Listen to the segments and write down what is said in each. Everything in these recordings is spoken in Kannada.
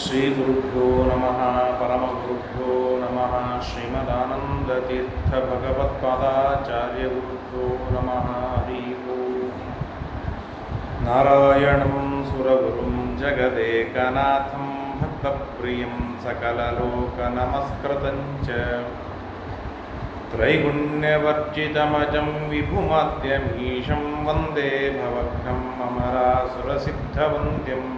ஸ்ரீகுருப்போ நம பரமகுருப்போ நம ஸ்ரீமதானந்தீர்த்தபகவத்பாதாச்சாரியகுருப்போ நம ஹரி நாராயணம் சுரகுரும் ஜகதேகநாதம் பக்தப்பிரியம் சகலலோகநமஸ்கிருதஞ்ச त्रैगुण्यवर्जितमजं विभुमाद्यमीशं वन्दे भवघ्नम् अमरासुरसिद्धवन्द्यम्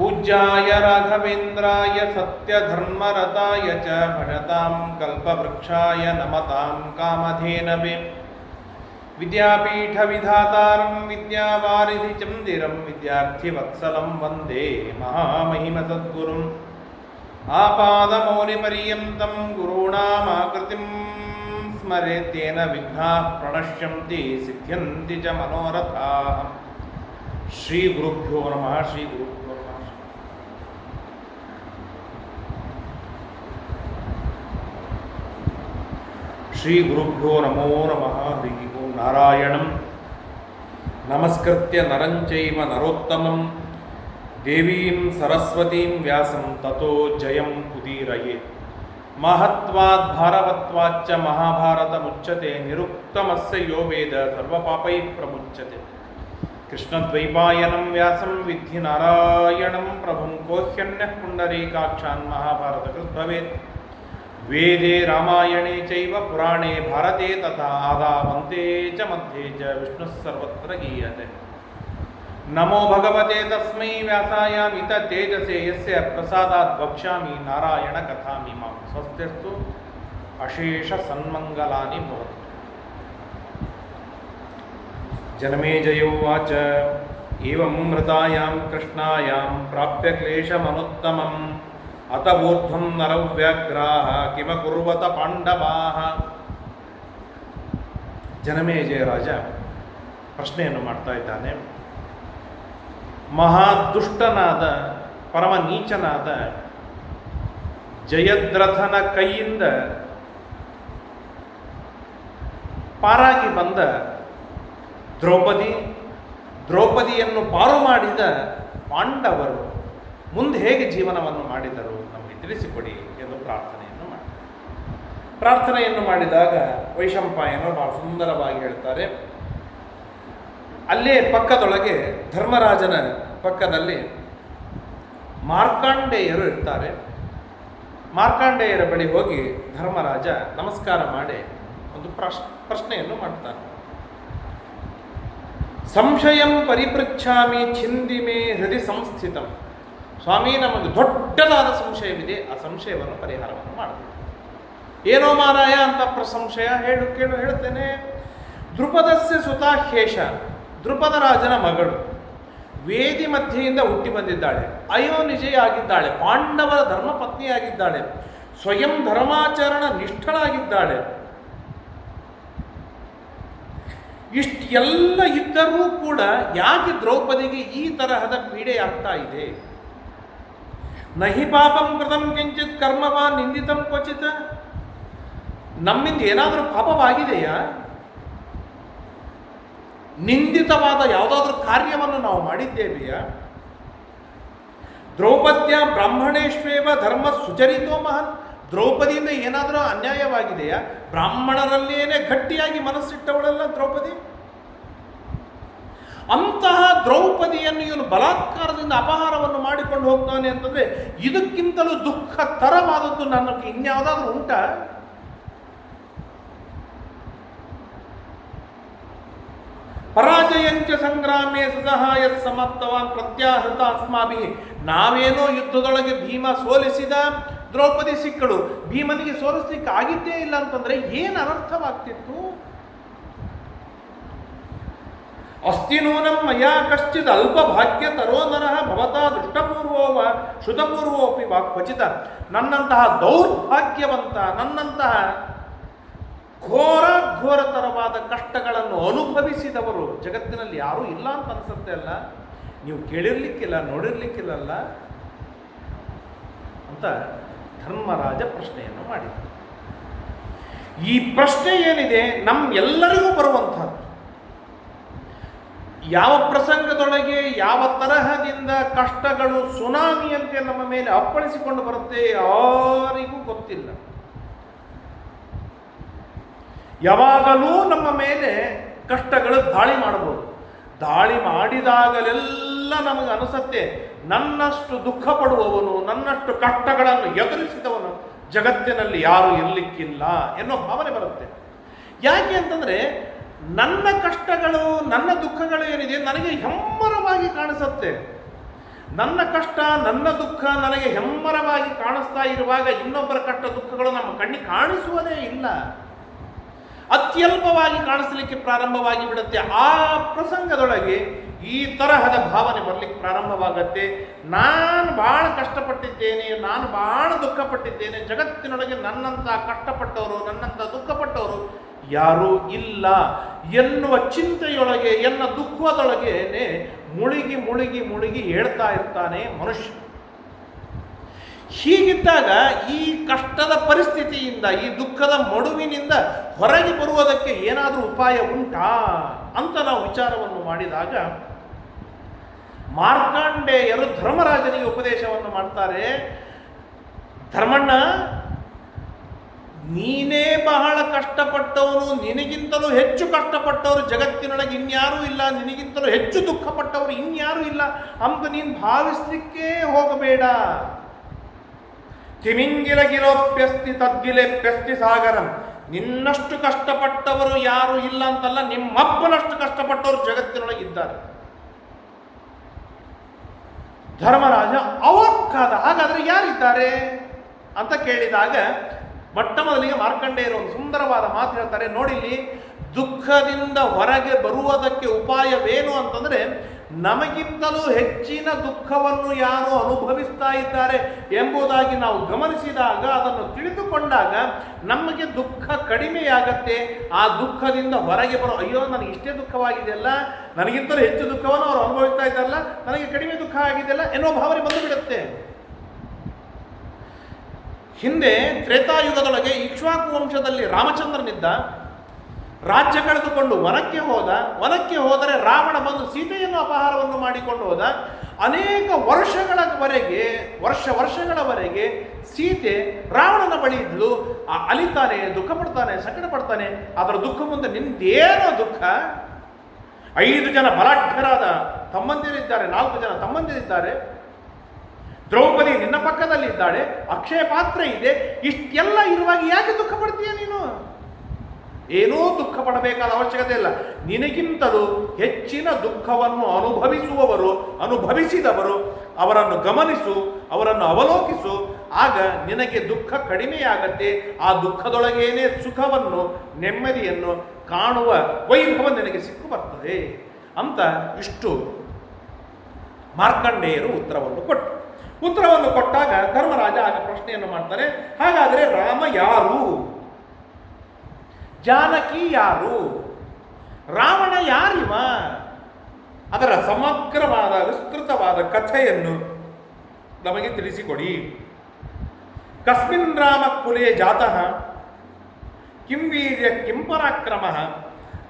पूज्याय राघवेन्द्राय सत्यधर्मरताय च भजतां कल्पवृक्षाय नमतां कामधेनवे। विद्यापीठविधातारं विद्यावारिधिचन्दिरं विद्यार्थिवत्सलं वंदे महामहिमसद्गुरुम्। आपादमौलिपर्यन्तं गुरूणामाकृतिं स्मरेत्येन विघ्नाः प्रणश्यन्ति, सिद्ध्यन्ति च मनोरथाः। श्रीगुरुभ्यो नमः, श्रीगुरुभ्यो శ్రీ గురుభ్యో నమో నమ హరి ఓం నారాయణం నమస్కృత్య నరం చైవ నరోత్తమం దేవీం సరస్వతీం వ్యాసం తతో జయం ఉదీరయే మహత్వాద్ భారవత్వాచ్చ మహాభారతముచ్యతే నిరుక్తమస్య యో వేద సర్వపాపై ప్రముచ్యతే కృష్ణద్వైపాయనం వ్యాసం విద్ధి నారాయణం ప్రభుం కోహ్యన్య పుండరీకాక్షాన్ మహాభారత కృద్భవేత్ భవేత్ पुण्डरीकाक्षान् महाभारतकृत् भवेत् वेदे रामायणे चैव पुराणे भारते तथा आदावन्ते च मध्ये च विष्णुः सर्वत्र गीयते नमो भगवते तस्मै व्यासायामित तेजसे यस्य प्रसादात् वक्ष्यामि नारायणकथामिमां स्वस्तिस्तु अशेषसन्मङ्गलानि भवन्तु जनमेजयोवाच एवं मृतायां कृष्णायां प्राप्य क्लेशमनुत्तमम् ಅತ ಊರ್ಧ್ವಂ ನರವ್ಯಗ್ರಾಹ ಕಿಮ ಕುರ್ವತ ಪಾಂಡವಾಹ ಜನಮೇಜಯರಾಜ ಪ್ರಶ್ನೆಯನ್ನು ಮಾಡ್ತಾ ಇದ್ದಾನೆ. ಮಹಾದುಷ್ಟನಾದ ಪರಮ ನೀಚನಾದ ಜಯದ್ರಥನ ಕೈಯಿಂದ ಪಾರಾಗಿ ಬಂದ ದ್ರೌಪದಿ, ದ್ರೌಪದಿಯನ್ನು ಪಾರು ಮಾಡಿದ ಪಾಂಡವರು ಮುಂದೆ ಹೇಗೆ ಜೀವನವನ್ನು ಮಾಡಿದರು ನಮಗೆ ತಿಳಿಸಿಕೊಡಿ ಎಂದು ಪ್ರಾರ್ಥನೆಯನ್ನು ಮಾಡಿದರು ಪ್ರಾರ್ಥನೆಯನ್ನು ಮಾಡಿದಾಗ ವೈಶಂಪಾಯನ ಬಹಳ ಸುಂದರವಾಗಿ ಹೇಳ್ತಾರೆ, ಅಲ್ಲೇ ಪಕ್ಕದೊಳಗೆ ಧರ್ಮರಾಜನ ಪಕ್ಕದಲ್ಲಿ ಮಾರ್ಕಾಂಡೇಯರು ಇರ್ತಾರೆ. ಮಾರ್ಕಾಂಡೇಯರ ಬಳಿ ಹೋಗಿ ಧರ್ಮರಾಜ ನಮಸ್ಕಾರ ಮಾಡಿ ಒಂದು ಪ್ರಶ್, ಪ್ರಶ್ನೆಯನ್ನು ಮಾಡ್ತಾನೆ. ಸಂಶಯಂ ಪರಿಪೃಚ್ಛಾಮಿ ಚಿಂದಿಮೆ ಹೃದಯ ಸಂಸ್ಥಿತಂ. ಸ್ವಾಮಿ, ನಮಗೆ ದೊಡ್ಡದಾದ ಸಂಶಯವಿದೆ. ಆ ಸಂಶಯವನ್ನು ಪರಿಹಾರವನ್ನು ಮಾಡಬೇಕು ಏನೋ ಮಾರಾಯ ಅಂತ ಪ್ರಸಂಶಯ ಹೇಳು, ಕೇಳು, ಹೇಳ್ತೇನೆ. ದೃಪದಸ್ಯ ಹೇಷ ದೃಪದ ರಾಜನ ಮಗಳು. ವೇದಿ ಮಧ್ಯೆಯಿಂದ ಹುಟ್ಟಿ ಬಂದಿದ್ದಾಳೆ. ಅಯೋನಿಜೆಯಾಗಿದ್ದಾಳೆ ಪಾಂಡವರ ಧರ್ಮಪತ್ನಿಯಾಗಿದ್ದಾಳೆ. ಸ್ವಯಂ ಧರ್ಮಾಚರಣ ನಿಷ್ಠಳಾಗಿದ್ದಾಳೆ. ಇಷ್ಟೆಲ್ಲ ಇದ್ದರೂ ಕೂಡ ಯಾಕೆ ದ್ರೌಪದಿಗೆ ಈ ತರಹದ ಪೀಡೆ ಆಗ್ತಾ ಇದೆ? ನಹಿ ಪಾಪಂ ಕೃತಂ ಕಿಂಚಿತ್ ಕರ್ಮವಾ ನಿಂದಿತಂ ಕ್ವಚಿತ. ನಮ್ಮಿಂದ ಏನಾದರೂ ಪಾಪವಾಗಿದೆಯಾ? ನಿಂದಿತವಾದ ಯಾವುದಾದ್ರೂ ಕಾರ್ಯವನ್ನು ನಾವು ಮಾಡಿದ್ದೇವೆಯಾ? ದ್ರೌಪದ್ಯ ಬ್ರಾಹ್ಮಣೇಶ್ವೇವ ಧರ್ಮ ಸುಚರಿತೋ ಮಹನ್. ದ್ರೌಪದಿಯಿಂದ ಏನಾದರೂ ಅನ್ಯಾಯವಾಗಿದೆಯಾ? ಬ್ರಾಹ್ಮಣರಲ್ಲೇನೆ ಗಟ್ಟಿಯಾಗಿ ಮನಸ್ಸಿಟ್ಟವಳಲ್ಲ ದ್ರೌಪದಿ? ಅಂತಹ ದ್ರೌಪದಿಯನ್ನು ಇವನು ಬಲಾತ್ಕಾರದಿಂದ ಅಪಹಾರವನ್ನು ಮಾಡಿಕೊಂಡು ಹೋಗ್ತಾನೆ ಅಂತಂದ್ರೆ ಇದಕ್ಕಿಂತಲೂ ದುಃಖ ತರವಾದದ್ದು ನನಗೆ ಇನ್ಯಾವುದಾದ್ರೂ ಉಂಟಾ? ಪರಾಜಯಂಚ ಸಂಗ್ರಾಮೇ ಸಹಾಯ ಸಮರ್ಥವಾನ್ ಪ್ರತ್ಯಾಹೃತ ಅಸ್ಮಾಭಿ ನಾವೇನೋ ಯುದ್ಧದೊಳಗೆ ಭೀಮ ಸೋಲಿಸಿದ ದ್ರೌಪದಿ ಸಿಕ್ಕಳು. ಭೀಮನಿಗೆ ಸೋಲಿಸಲಿಕ್ಕೆ ಆಗಿದ್ದೇ ಇಲ್ಲ ಅಂತಂದ್ರೆ ಏನು ಅನರ್ಥವಾಗ್ತಿತ್ತು? ಅಸ್ತಿ ನೂನಂ ಮಯಾ ಕಶ್ಚಿತ್ ಅಲ್ಪ ಭಾಗ್ಯ ತರೋ ನರಃ ಭವತಾ ದೃಷ್ಟಪೂರ್ವೋ ವ ಶ್ರುತಪೂರ್ವೋಪಿ ವಾ ಕ್ವಚಿತ. ನನ್ನಂತಹ ದೌರ್ಭಾಗ್ಯವಂತ, ನನ್ನಂತಹ ಘೋರ ಘೋರತರವಾದ ಕಷ್ಟಗಳನ್ನು ಅನುಭವಿಸಿದವರು ಜಗತ್ತಿನಲ್ಲಿ ಯಾರೂ ಇಲ್ಲ ಅಂತ ಅನಿಸುತ್ತೆ ಅಲ್ಲ? ನೀವು ಕೇಳಿರ್ಲಿಕ್ಕಿಲ್ಲ, ನೋಡಿರ್ಲಿಕ್ಕಿಲ್ಲಲ್ಲ? ಅಂತ ಧರ್ಮರಾಜ ಪ್ರಶ್ನೆಯನ್ನು ಮಾಡಿದ ಈ ಪ್ರಶ್ನೆ ಏನಿದೆ? ನಮ್ಮ ಎಲ್ಲರಿಗೂ ಬರುವಂಥದ್ದು. ಯಾವ ಪ್ರಸಂಗದೊಳಗೆ ಯಾವ ತರಹದಿಂದ ಕಷ್ಟಗಳು ಸುನಾಮಿಯಂತೆ ನಮ್ಮ ಮೇಲೆ ಅಪ್ಪಳಿಸಿಕೊಂಡು ಬರುತ್ತೆ ಯಾರಿಗೂ ಗೊತ್ತಿಲ್ಲ. ಯಾವಾಗಲೂ ನಮ್ಮ ಮೇಲೆ ಕಷ್ಟಗಳು ದಾಳಿ ಮಾಡಬಹುದು. ದಾಳಿ ಮಾಡಿದಾಗಲೆಲ್ಲ ನಮಗೆ ಅನಿಸುತ್ತೆ, ನನ್ನಷ್ಟು ದುಃಖ ಪಡುವವನು, ನನ್ನಷ್ಟು ಕಷ್ಟಗಳನ್ನು ಎದುರಿಸಿದವನು ಜಗತ್ತಿನಲ್ಲಿ ಯಾರು ಇರಲಿಕ್ಕಿಲ್ಲ ಎನ್ನೋ ಭಾವನೆ ಬರುತ್ತೆ. ಯಾಕೆ ಅಂತಂದ್ರೆ ನನ್ನ ಕಷ್ಟಗಳು, ನನ್ನ ದುಃಖಗಳು ಏನಿದೆ, ನನಗೆ ಹೆಮ್ಮರವಾಗಿ ಕಾಣಿಸುತ್ತೆ. ನನ್ನ ಕಷ್ಟ, ನನ್ನ ದುಃಖ ನನಗೆ ಹೆಮ್ಮರವಾಗಿ ಕಾಣಿಸ್ತಾ ಇರುವಾಗ ಇನ್ನೊಬ್ಬರ ಕಷ್ಟ, ದುಃಖಗಳು ನಮ್ಮ ಕಣ್ಣಿಗೆ ಕಾಣಿಸುವುದೇ ಇಲ್ಲ. ಅತ್ಯಲ್ಪವಾಗಿ ಕಾಣಿಸಲಿಕ್ಕೆ ಪ್ರಾರಂಭವಾಗಿ ಬಿಡುತ್ತೆ. ಆ ಪ್ರಸಂಗದೊಳಗೆ ಈ ತರಹದ ಭಾವನೆ ಬರಲಿಕ್ಕೆ ಪ್ರಾರಂಭವಾಗತ್ತೆ. ನಾನು ಭಾಳ ಕಷ್ಟಪಟ್ಟಿದ್ದೇನೆ, ನಾನು ಭಾಳ ದುಃಖಪಟ್ಟಿದ್ದೇನೆ, ಜಗತ್ತಿನೊಳಗೆ ನನ್ನಂಥ ಕಷ್ಟಪಟ್ಟವರು ನನ್ನಂಥ ದುಃಖಪಟ್ಟವರು ಯಾರೂ ಇಲ್ಲ ಎನ್ನುವ ಚಿಂತೆಯೊಳಗೆ, ಎನ್ನ ದುಃಖದೊಳಗೇನೆ ಮುಳುಗಿ ಮುಳುಗಿ ಮುಳುಗಿ ಹೇಳ್ತಾ ಇರ್ತಾನೆ ಮನುಷ್ಯ. ಹೀಗಿದ್ದಾಗ ಈ ಕಷ್ಟದ ಪರಿಸ್ಥಿತಿಯಿಂದ, ಈ ದುಃಖದ ಮಡುವಿನಿಂದ ಹೊರಗೆ ಬರುವುದಕ್ಕೆ ಏನಾದರೂ ಉಪಾಯ ಉಂಟಾ ಅಂತ ನಾವು ವಿಚಾರವನ್ನು ಮಾಡಿದಾಗ, ಮಾರ್ಕಾಂಡೇಯರು ಧರ್ಮರಾಜನಿಗೆ ಉಪದೇಶವನ್ನು ಮಾಡ್ತಾರೆ, ಧರ್ಮಣ್ಣ ನೀನೇ ಬಹಳ ಕಷ್ಟಪಟ್ಟವನು, ನಿನಗಿಂತಲೂ ಹೆಚ್ಚು ಕಷ್ಟಪಟ್ಟವರು ಜಗತ್ತಿನೊಳಗೆ ಇನ್ಯಾರೂ ಇಲ್ಲ, ನಿನಗಿಂತಲೂ ಹೆಚ್ಚು ದುಃಖಪಟ್ಟವರು ಇನ್ಯಾರೂ ಇಲ್ಲ. ಅಂತ ನೀನು ಭಾವಿಸಲಿಕ್ಕೆ ಹೋಗಬೇಡ. ತಿಮಿಂಗಿಲಗಿಲೋಪ್ಯಸ್ತಿ ತದ್ಗಿಲೆಪ್ಯಸ್ತಿ ಸಾಗರಂ. ನಿನ್ನಷ್ಟು ಕಷ್ಟಪಟ್ಟವರು ಯಾರು ಇಲ್ಲ ಅಂತಲ್ಲ, ನಿಮ್ಮಪ್ಪನಷ್ಟು ಕಷ್ಟಪಟ್ಟವರು ಜಗತ್ತಿನೊಳಗೆ ಇದ್ದಾರೆ. ಧರ್ಮರಾಜ ಅವಕ್ಕಾದ ಹಾಗಾದ್ರೆ ಯಾರಿದ್ದಾರೆ ಅಂತ ಕೇಳಿದಾಗ ಮೊಟ್ಟ ಮೊದಲಿಗೆ ಮಾರ್ಕಂಡೇಯರು ಒಂದು ಸುಂದರವಾದ ಮಾತು ಹೇಳ್ತಾರೆ, ನೋಡಿಲ್ಲಿ, ದುಃಖದಿಂದ ಹೊರಗೆ ಬರುವುದಕ್ಕೆ ಉಪಾಯವೇನು ಅಂತಂದ್ರೆ, ನಮಗಿಂತಲೂ ಹೆಚ್ಚಿನ ದುಃಖವನ್ನು ಯಾರು ಅನುಭವಿಸ್ತಾ ಇದ್ದಾರೆ ಎಂಬುದಾಗಿ ನಾವು ಗಮನಿಸಿದಾಗ, ಅದನ್ನು ತಿಳಿದುಕೊಂಡಾಗ ನಮಗೆ ದುಃಖ ಕಡಿಮೆಯಾಗತ್ತೆ, ಆ ದುಃಖದಿಂದ ಹೊರಗೆ ಬರೋ, ಅಯ್ಯೋ, ನನಗೆ ಇಷ್ಟೇ ದುಃಖವಾಗಿದೆಯಲ್ಲ, ನನಗಿಂತಲೂ ಹೆಚ್ಚು ದುಃಖವನ್ನು ಅವರು ಅನುಭವಿಸ್ತಾ ಇದ್ದಾರಲ್ಲ, ನನಗೆ ಕಡಿಮೆ ದುಃಖ ಆಗಿದೆಯಲ್ಲ ಎನ್ನುವ ಭಾವನೆ ಬಂದು ಬಿಡುತ್ತೆ ಹಿಂದೆ ತ್ರೇತಾಯುಗದೊಳಗೆ ಇಕ್ಷ್ವಾಕು ವಂಶದಲ್ಲಿ ರಾಮಚಂದ್ರನಿದ್ದ, ರಾಜ್ಯ ಕಳೆದುಕೊಂಡು ವನಕ್ಕೆ ಹೋದ, ವನಕ್ಕೆ ಹೋದರೆ ರಾವಣ ಬಂದು ಸೀತೆಯನ್ನು ಅಪಹಾರವನ್ನು ಮಾಡಿಕೊಂಡು ಹೋದ, ಅನೇಕ ವರ್ಷಗಳವರೆಗೆ, ವರ್ಷ ವರ್ಷಗಳವರೆಗೆ ಸೀತೆ ರಾವಣನ ಬಳಿ ಇದ್ಲು. ಅಲಿತಾನೆ ದುಃಖ ಪಡ್ತಾನೆ ಸಂಕಟ ಪಡ್ತಾನೆ ಅದರ ದುಃಖ ಮುಂದೆ ನಿಂದೇನೋ ದುಃಖ. ಐದು ಜನ ಬಲಾಢ್ಯರಾದ ತಮ್ಮಂದಿರಿದ್ದಾರೆ, ನಾಲ್ಕು ಜನ ತಮ್ಮಂದಿರಿದ್ದಾರೆ. ದ್ರೌಪದಿ ನಿನ್ನ ಪಕ್ಕದಲ್ಲಿ ಇದ್ದಾಳೆ, ಅಕ್ಷಯ ಪಾತ್ರ ಇದೆ, ಇಷ್ಟೆಲ್ಲ ಇರುವಾಗ ಯಾಕೆ ದುಃಖ ಪಡ್ತೀಯ ನೀನು? ಏನೂ ದುಃಖ ಪಡಬೇಕಾದ ಅವಶ್ಯಕತೆ ಇಲ್ಲ. ನಿನಗಿಂತಲೂ ಹೆಚ್ಚಿನ ದುಃಖವನ್ನು ಅನುಭವಿಸುವವರು, ಅನುಭವಿಸಿದವರು, ಅವರನ್ನು ಗಮನಿಸು, ಅವರನ್ನು ಅವಲೋಕಿಸು. ಆಗ ನಿನಗೆ ದುಃಖ ಕಡಿಮೆಯಾಗತ್ತೆ. ಆ ದುಃಖದೊಳಗೇನೆ ಸುಖವನ್ನು, ನೆಮ್ಮದಿಯನ್ನು ಕಾಣುವ ವೈಭವ ನಿನಗೆ ಸಿಕ್ಕು ಬರ್ತದೆ ಅಂತ ಇಷ್ಟು ಮಾರ್ಕಂಡೇಯರು ಉತ್ತರವನ್ನು ಕೊಟ್ಟರು. ಉತ್ತರವನ್ನು ಕೊಟ್ಟಾಗ ಧರ್ಮರಾಜ ಆಗ ಪ್ರಶ್ನೆಯನ್ನು ಮಾಡ್ತಾರೆ. ಹಾಗಾದರೆ ರಾಮ ಯಾರು? ಜಾನಕಿ ಯಾರು? ರಾವಣ ಯಾರಿವ? ಅದರ ಸಮಗ್ರವಾದ, ವಿಸ್ತೃತವಾದ ಕಥೆಯನ್ನು ನಮಗೆ ತಿಳಿಸಿಕೊಡಿ. ಕಸ್ಮಿನ್ ರಾಮ ಕುಲೆ ಜಾತಃ, ಕಿಂ ವೀರ್ಯ ಕಿಂ ಪರಾಕ್ರಮ,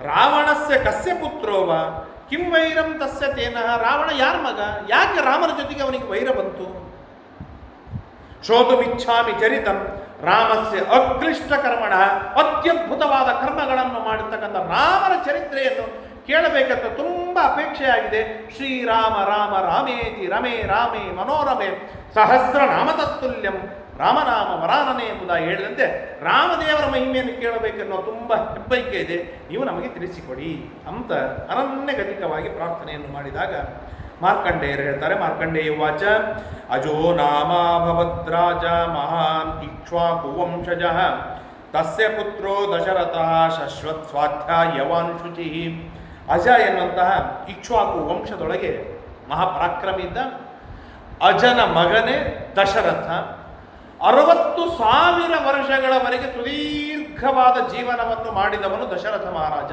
ರಾವಣಸ್ಯ ಕಸ್ಯ ಪುತ್ರೋವ, ಕಿಂ ವೈರಂ ತಸ್ಯ ತೇನಃ, ರಾವಣ ಯಾರ ಮಗ? ಯಾಕೆ ರಾಮನ ಜೊತೆಗೆ ಅವನಿಗೆ ವೈರ ಬಂತು? ಶೋಧುಮಿಚ್ಛಾಮಿ ಚರಿತಂ ರಾಮಸ್ಯ ಅಕ್ಲಿಷ್ಟ ಕರ್ಮಣ ಅತ್ಯದ್ಭುತವಾದ ಕರ್ಮಗಳನ್ನು ಮಾಡಿರ್ತಕ್ಕಂಥ ರಾಮನ ಚರಿತ್ರೆಯನ್ನು ಕೇಳಬೇಕಂತ ತುಂಬ ಅಪೇಕ್ಷೆಯಾಗಿದೆ. ಶ್ರೀರಾಮ, ರಾಮ, ರಾಮೇತಿ, ರಮೇ, ರಾಮೇ, ಮನೋರಮೆ ಸಹಸ್ರ ನಾಮತತ್ತುಲ್ಯಂ ರಾಮನಾಮ ವರಾನನೆ ಎಂಬುದ ಹೇಳಿದಂತೆ ರಾಮದೇವರ ಮಹಿಮೆಯನ್ನು ಕೇಳಬೇಕೆನ್ನೋ ತುಂಬ ಹೆಬ್ಬೈಕೆ ಇದೆ. ನೀವು ನಮಗೆ ತಿಳಿಸಿಕೊಡಿ ಅಂತ ಅನನ್ಯಗತಿಕವಾಗಿ ಪ್ರಾರ್ಥನೆಯನ್ನು ಮಾಡಿದಾಗ ಮಾರ್ಕಂಡೇಯರು ಹೇಳ್ತಾರೆ, ಮಾರ್ಕಂಡೇಯ ವಾಚ, ಅಜೋ ನಾಮ ಭವದ್ರಾಜ ಮಹಾನ್ ಇಕ್ಷ್ವಾಕುವಂಶಜ ತಸ್ಯ ಪುತ್ರೋ ದಶರಥ ಶಶ್ವತ್ ಸ್ವಾಧ್ಯಾಯವಾನ್ ಶುಚಿ ಅಜ ಎನ್ನುವಂತಹ ಇಕ್ಷ್ವಾಕು ವಂಶದೊಳಗೆ ಮಹಾಪರಾಕ್ರಮಿ ಇದ್ದ ಅಜನ ಮಗನೇ ದಶರಥ. ಅರವತ್ತು ಸಾವಿರ ವರ್ಷಗಳವರೆಗೆ ಸುದೀರ್ಘವಾದ ಜೀವನವನ್ನು ಮಾಡಿದವನು ದಶರಥ ಮಹಾರಾಜ.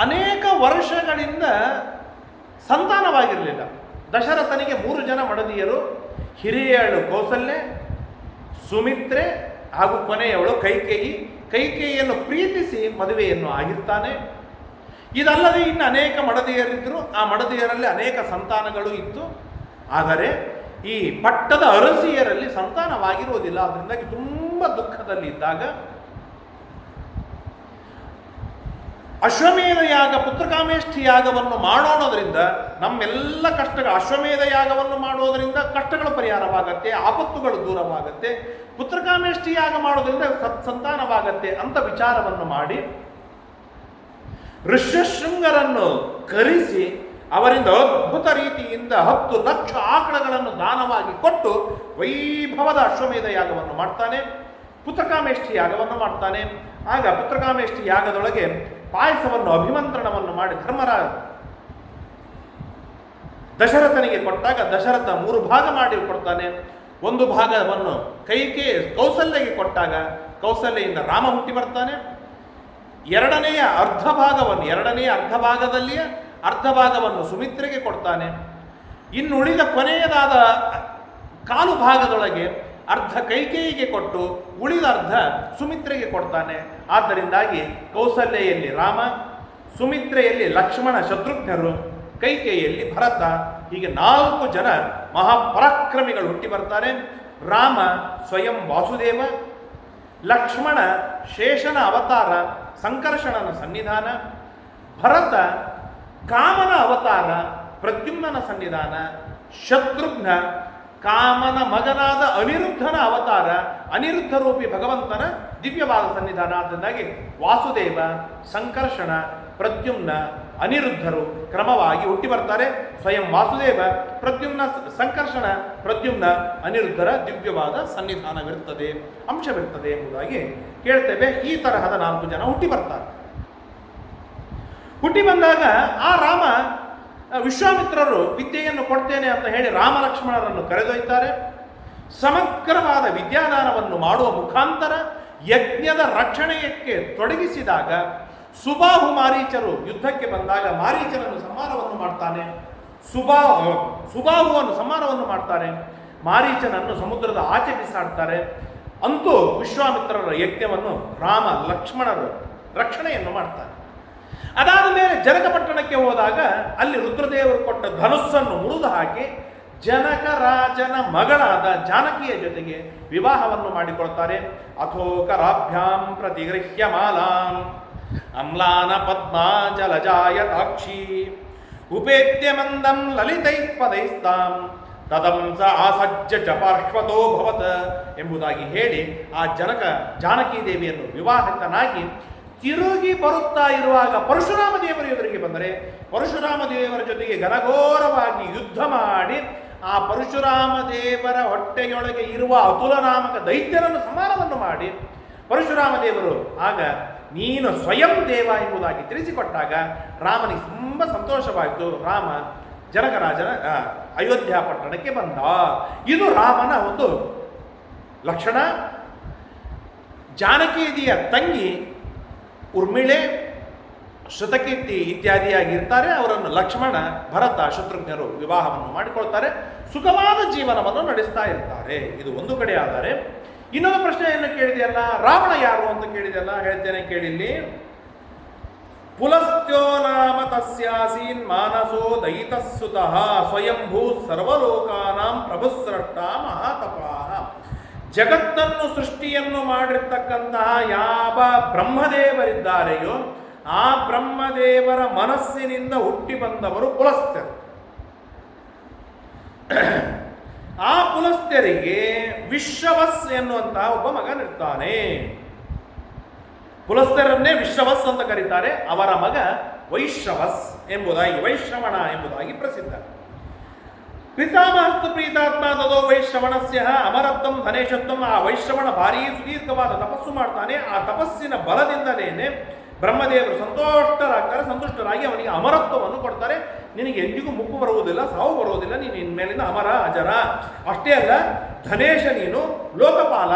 ಅನೇಕ ವರ್ಷಗಳಿಂದ ಸಂತಾನವಾಗಿರಲಿಲ್ಲ. ದಶರಥನಿಗೆ ಮೂರು ಜನ ಮಡದಿಯರು, ಹಿರಿಯಳು ಕೌಸಲ್ಯೆ, ಸುಮಿತ್ರೆ ಹಾಗೂ ಕೊನೆಯವಳು ಕೈಕೇಯಿ. ಕೈಕೇಯಿಯನ್ನು ಪ್ರೀತಿಸಿ ಮದುವೆಯನ್ನು ಆಗಿರ್ತಾನೆ. ಇದಲ್ಲದೆ ಇನ್ನು ಅನೇಕ ಮಡದಿಯರಿದ್ದರು. ಆ ಮಡದಿಯರಲ್ಲಿ ಅನೇಕ ಸಂತಾನಗಳು ಇತ್ತು. ಆದರೆ ಈ ಪಟ್ಟದ ಅರಸಿಯರಲ್ಲಿ ಸಂತಾನವಾಗಿರುವುದಿಲ್ಲ. ಅದರಿಂದಾಗಿ ತುಂಬ ದುಃಖದಲ್ಲಿ ಅಶ್ವಮೇಧ ಯಾಗ ಪುತ್ರಕಾಮೇಷ್ಠಿ ಯಾಗವನ್ನು ಮಾಡೋಣದ್ರಿಂದ ನಮ್ಮೆಲ್ಲ ಕಷ್ಟಗಳು, ಅಶ್ವಮೇಧ ಯಾಗವನ್ನು ಮಾಡೋದರಿಂದ ಕಷ್ಟಗಳು ಪರಿಹಾರವಾಗತ್ತೆ, ಆಪತ್ತುಗಳು ದೂರವಾಗತ್ತೆ, ಪುತ್ರಕಾಮೇಷ್ಠಿ ಯಾಗ ಮಾಡೋದ್ರಿಂದ ಸತ್ ಸಂತಾನವಾಗತ್ತೆ ಅಂತ ವಿಚಾರವನ್ನು ಮಾಡಿ ಋಷ್ಯಶೃಂಗರನ್ನು ಕರೆಸಿ ಅವರಿಂದ ಅದ್ಭುತ ರೀತಿಯಿಂದ ಹತ್ತು ಲಕ್ಷ ಆಕಳಗಳನ್ನು ದಾನವಾಗಿ ಕೊಟ್ಟು ವೈಭವದ ಅಶ್ವಮೇಧ ಯಾಗವನ್ನು ಮಾಡ್ತಾನೆ, ಪುತ್ರಕಾಮೇಷ್ಠಿ ಯಾಗವನ್ನು ಮಾಡ್ತಾನೆ. ಆಗ ಪುತ್ರಕಾಮೇಷ್ಠಿ ಯಾಗದೊಳಗೆ ಪಾಯಸವನ್ನು, ಅಭಿಮಂತ್ರಣವನ್ನು ಮಾಡಿ ಧರ್ಮರಾಜ ದಶರಥನಿಗೆ ಕೊಟ್ಟಾಗ ದಶರಥ ಮೂರು ಭಾಗ ಮಾಡಿ ಕೊಡ್ತಾನೆ. ಒಂದು ಭಾಗವನ್ನು ಕೈಕೆ ಕೌಸಲ್ಯಗೆ ಕೊಟ್ಟಾಗ ಕೌಸಲ್ಯೆಯಿಂದ ರಾಮ ಹುಟ್ಟಿ ಬರ್ತಾನೆ. ಎರಡನೆಯ ಅರ್ಧ ಭಾಗವನ್ನು, ಎರಡನೆಯ ಅರ್ಧ ಭಾಗದಲ್ಲಿಯೇ ಅರ್ಧ ಭಾಗವನ್ನು ಸುಮಿತ್ರೆಗೆ ಕೊಡ್ತಾನೆ. ಇನ್ನುಳಿದ ಕೊನೆಯದಾದ ಕಾಲು ಭಾಗದೊಳಗೆ ಅರ್ಧ ಕೈಕೇಯಿಗೆ ಕೊಟ್ಟು ಉಳಿದ ಅರ್ಧ ಸುಮಿತ್ರೆಗೆ ಕೊಡ್ತಾನೆ. ಆದ್ದರಿಂದಾಗಿ ಕೌಸಲ್ಯೆಯಲ್ಲಿ ರಾಮ, ಸುಮಿತ್ರೆಯಲ್ಲಿ ಲಕ್ಷ್ಮಣ ಶತ್ರುಘ್ನರು ಕೈಕೇಯಲ್ಲಿ ಭರತ, ಹೀಗೆ ನಾಲ್ಕು ಜನ ಮಹಾಪರಾಕ್ರಮಿಗಳು ಹುಟ್ಟಿ ಬರ್ತಾರೆ. ರಾಮ ಸ್ವಯಂ ವಾಸುದೇವ, ಲಕ್ಷ್ಮಣ ಶೇಷನ ಅವತಾರ ಸಂಕರ್ಷಣನ ಸನ್ನಿಧಾನ, ಭರತ ಕಾಮನ ಅವತಾರ ಪ್ರದ್ಯುಮ್ನನ ಸನ್ನಿಧಾನ, ಶತ್ರುಘ್ನ ಕಾಮನ ಮಗನಾದ ಅನಿರುದ್ಧನ ಅವತಾರ ಅನಿರುದ್ಧ ರೂಪಿ ಭಗವಂತನ ದಿವ್ಯವಾದ ಸನ್ನಿಧಾನ ಆದ್ದರಿಂದಾಗಿ ವಾಸುದೇವ, ಸಂಕರ್ಷಣ, ಪ್ರದ್ಯುಮ್ನ, ಅನಿರುದ್ಧರು ಕ್ರಮವಾಗಿ ಹುಟ್ಟಿ ಬರ್ತಾರೆ. ಸ್ವಯಂ ವಾಸುದೇವ, ಪ್ರದ್ಯುಮ್ನ ಸಂಕರ್ಷಣ, ಪ್ರದ್ಯುಮ್ನ ಅನಿರುದ್ಧರ ದಿವ್ಯವಾದ ಸನ್ನಿಧಾನವಿರುತ್ತದೆ, ಅಂಶವಿರುತ್ತದೆ ಎಂಬುದಾಗಿ ಕೇಳ್ತೇವೆ. ಈ ತರಹದ ನಾಲ್ಕು ಜನ ಹುಟ್ಟಿ ಬರ್ತಾರೆ. ಹುಟ್ಟಿ ಬಂದಾಗ ಆ ರಾಮ ವಿಶ್ವಾಮಿತ್ರರು ವಿದ್ಯೆಯನ್ನು ಕೊಡ್ತೇನೆ ಅಂತ ಹೇಳಿ ರಾಮ ಲಕ್ಷ್ಮಣರನ್ನು ಕರೆದೊಯ್ತಾರೆ. ಸಮಗ್ರವಾದ ವಿದ್ಯಾದಾನವನ್ನು ಮಾಡುವ ಮುಖಾಂತರ ಯಜ್ಞದ ರಕ್ಷಣೆಯಕ್ಕೆ ತೊಡಗಿಸಿದಾಗ ಸುಬಾಹು ಮಾರೀಚರು ಯುದ್ಧಕ್ಕೆ ಬಂದಾಗ ಮಾರೀಚರನ್ನು ಸಂಹಾರವನ್ನು ಮಾಡ್ತಾನೆ. ಸುಬಾ, ಸುಬಾಹುವನ್ನು ಸಂಹಾರವನ್ನು ಮಾಡ್ತಾರೆ ಮಾರೀಚನನ್ನು ಸಮುದ್ರದ ಆಚೆ ಬಿಸಾಡ್ತಾರೆ. ಅಂತೂ ವಿಶ್ವಾಮಿತ್ರರ ಯಜ್ಞವನ್ನು ರಾಮ ಲಕ್ಷ್ಮಣರು ರಕ್ಷಣೆಯನ್ನು ಮಾಡ್ತಾರೆ. ಅದಾದ ಮೇಲೆ ಜನಕಪಟ್ಟಣಕ್ಕೆ ಹೋದಾಗ ಅಲ್ಲಿ ರುದ್ರದೇವರು ಕೊಟ್ಟ ಧನುಸ್ಸನ್ನು ಮುರಿದು ಹಾಕಿ ಜನಕ ರಾಜನ ಮಗಳಾದ ಜಾನಕಿಯ ಜೊತೆಗೆ ವಿವಾಹವನ್ನು ಮಾಡಿಕೊಳ್ತಾರೆ. ಅಥೋಕರಾಭ್ಯಾಂ ಪ್ರತಿಗೃಹ್ಯ ಮಾಲಾಂ ಅಮ್ಲಾನ ಪದ್ಮಾ ಜಲಜಾಯತಾಕ್ಷಿ ಉಪೇತ್ಯ ಮಂದಂ ಲಲಿತೈ ಪದೈಸ್ತಾಂ. ತದಂಸ ಆಸಜ್ಜ ಚ ಪಾರ್ಶ್ವತೋ ಭವತ ಎಂಬುದಾಗಿ ಹೇಳಿ ಆ ಜನಕ ಜಾನಕಿ ದೇವಿಯನ್ನು ವಿವಾಹಿತನಾಗಿ ತಿರುಗಿ ಬರುತ್ತಾ ಇರುವಾಗ ಪರಶುರಾಮ ದೇವರ ಎದುರಿಗೆ ಬಂದರೆ ಪರಶುರಾಮ ದೇವರ ಜೊತೆಗೆ ಘನಘೋರವಾಗಿ ಯುದ್ಧ ಮಾಡಿ ಆ ಪರಶುರಾಮ ದೇವರ ಹೊಟ್ಟೆಯೊಳಗೆ ಇರುವ ಅತುಲ ನಾಮಕ ದೈತ್ಯರನ್ನು ಸಮಾನವನ್ನು ಮಾಡಿ ಪರಶುರಾಮ ದೇವರು ಆಗ ನೀನು ಸ್ವಯಂ ದೇವ ಎಂಬುದಾಗಿ ತಿಳಿಸಿಕೊಟ್ಟಾಗ ರಾಮನಿಗೆ ತುಂಬ ಸಂತೋಷವಾಯಿತು. ರಾಮ ಜನಕರಾಜನ ಅಯೋಧ್ಯ ಪಟ್ಟಣಕ್ಕೆ ಬಂದ. ಇದು ರಾಮನ ಒಂದು ಲಕ್ಷಣ. ಜಾನಕಿಯ ತಂಗಿ ಉರ್ಮಿಳೆ ಶತಕೀರ್ತಿ ಇತ್ಯಾದಿಯಾಗಿರ್ತಾರೆ. ಅವರನ್ನು ಲಕ್ಷ್ಮಣ, ಭರತ, ಶತ್ರುಘ್ನರು ವಿವಾಹವನ್ನು ಮಾಡಿಕೊಳ್ತಾರೆ. ಸುಖವಾದ ಜೀವನವನ್ನು ನಡೆಸ್ತಾ ಇರ್ತಾರೆ. ಇದು ಒಂದು ಕಡೆ ಆದರೆ. ಇನ್ನೊಂದು ಪ್ರಶ್ನೆಯನ್ನು ಕೇಳಿದೆಯಲ್ಲ, ರಾವಣ ಯಾರು ಅಂತ ಕೇಳಿದೆಯಲ್ಲ, ಹೇಳ್ತೇನೆ ಕೇಳಿಲ್ಲಿ. ಪುಲಸ್ತ್ಯೋ ನಾಮ ತಸ್ಯಾಸೀನ್ ಮಾನಸೋ ದಯಿತಸ್ಸುತಃ ಸ್ವಯಂಭೂ ಸರ್ವಲೋಕಾನಾಂ ಪ್ರಭುಸ್ರಷ್ಟ ಮಹಾತಪಾಹ ಜಗತ್ತನ್ನು ಸೃಷ್ಟಿಯನ್ನು ಮಾಡಿರ್ತಕ್ಕಂತಹ ಯಾವ ಬ್ರಹ್ಮದೇವರಿದ್ದಾರೆಯೋ ಆ ಬ್ರಹ್ಮದೇವರ ಮನಸ್ಸಿನಿಂದ ಹುಟ್ಟಿ ಬಂದವರು ಪುಲಸ್ತ್ಯರು ಆ ಪುಲಸ್ತ್ಯರಿಗೆ ವಿಶ್ವವಸ್ ಎನ್ನುವಂತಹ ಒಬ್ಬ ಮಗನಿರ್ತಾನೆ ಪುಲಸ್ತರನ್ನೇ ವಿಶ್ವವಸ್ ಅಂತ ಕರೀತಾರೆ. ಅವರ ಮಗ ವೈಶ್ರವಸ್ ಎಂಬುದಾಗಿ, ವೈಶ್ರವಣ ಎಂಬುದಾಗಿ ಪ್ರಸಿದ್ಧ. ಪಿತಾಮಹಸ್ತು ಪ್ರೀತಾತ್ಮ ತದೋ ವೈಶ್ರವಣಸ್ಯ ಅಮರತ್ವಂ ಧನೇಶತ್ವಂ. ಆ ವೈಶ್ರವಣ ಭಾರೀ ಸುದೀರ್ಘವಾದ ತಪಸ್ಸು ಮಾಡ್ತಾನೆ. ಆ ತಪಸ್ಸಿನ ಬಲದಿಂದಲೇನೆ ಬ್ರಹ್ಮದೇವರು ಸಂತೋಷರಾಗ್ತಾರೆ ಸಂತುಷ್ಟರಾಗಿ ಅವನಿಗೆ ಅಮರತ್ವವನ್ನು ಕೊಡ್ತಾರೆ. ನಿನಗೆ ಎಂದಿಗೂ ಮುಪ್ಪು ಬರುವುದಿಲ್ಲ, ಸಾವು ಬರುವುದಿಲ್ಲ, ನೀನು ಇನ್ಮೇಲಿಂದ ಅಮರ, ಅಜರ. ಅಷ್ಟೇ ಅಲ್ಲ, ಧನೇಶ ನೀನು ಲೋಕಪಾಲ,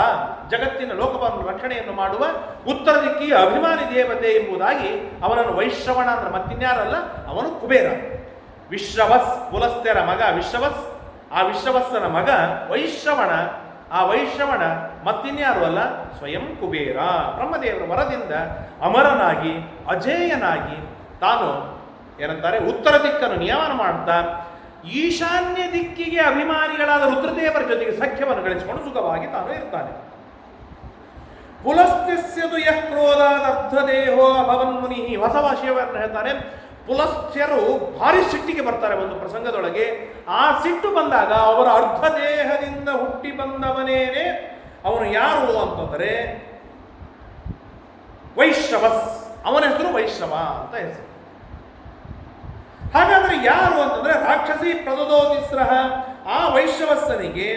ಜಗತ್ತಿನ ಲೋಕಪಾಲ ರಕ್ಷಣೆಯನ್ನು ಮಾಡುವ ಉತ್ತರ ದಿಕ್ಕಿಯ ಅಭಿಮಾನಿ ದೇವತೆ ಎಂಬುದಾಗಿ ಅವನನ್ನು ವೈಶ್ರವಣ ಅಂದ್ರೆ ಮತ್ತಿನ್ಯಾರಲ್ಲ, ಅವನು ಕುಬೇರ. ವಿಶ್ರವಸ್ ಪುಲಸ್ತ್ಯರ ಮಗ ವಿಶ್ರವಸ್. ಆ ವಿಶ್ರವಸ್ಸನ ಮಗ ವೈಶ್ರವಣ. ಆ ವೈಶ್ರವಣ ಮತ್ತಿನ್ಯಾರು ಅಲ್ಲ? ಸ್ವಯಂ ಕುಬೇರ. ಬ್ರಹ್ಮದೇವರ ವರದಿಂದ ಅಮರನಾಗಿ, ಅಜೇಯನಾಗಿ ತಾನು ಏನಂತಾರೆ, ಉತ್ತರ ದಿಕ್ಕನ್ನು ನಿಯಮನ ಮಾಡ್ತಾ, ಈಶಾನ್ಯ ದಿಕ್ಕಿಗೆ ಅಭಿಮಾನಿಗಳಾದ ರುದ್ರದೇವರ ಜೊತೆಗೆ ಸಖ್ಯವನ್ನು ಗಳಿಸಿಕೊಂಡು ಸುಖವಾಗಿ ತಾನು ಇರ್ತಾನೆ. ಪುಲಸ್ತ್ಯಸ್ಯದು ಯಃ ಕ್ರೋಧಾದರ್ಧದೇಹೋ ಭವನ್ ಮುನಿ ಹೊಸ ವಿಷಯವನ್ನು ಹೇಳ್ತಾನೆ ಪುಲಸ್ತ್ಯರು ಭಾರಿ ಸಿಟ್ಟಿಗೆ ಬರ್ತಾರೆ ಒಂದು ಪ್ರಸಂಗದೊಳಗೆ. ಆ ಸಿಟ್ಟು ಬಂದಾಗ ಅವರ ಅರ್ಧ ದೇಹದಿಂದ ಹುಟ್ಟಿ ಬಂದವನೇನೆ ಅವನು ಯಾರು ಅಂತಂದರೆ ವೈಶ್ರವಸ್ ಅವನ ಹೆಸರು ವೈಶ್ರವ ಅಂತ ಹೆಸರು. ಹಾಗಾದ್ರೆ ಯಾರು ಅಂತಂದ್ರೆ ರಾಕ್ಷಸಿ ಪ್ರದೋದಿಸ್ರಹ ಆ ವೈಶ್ರವಸ್ಸನಿಗೆ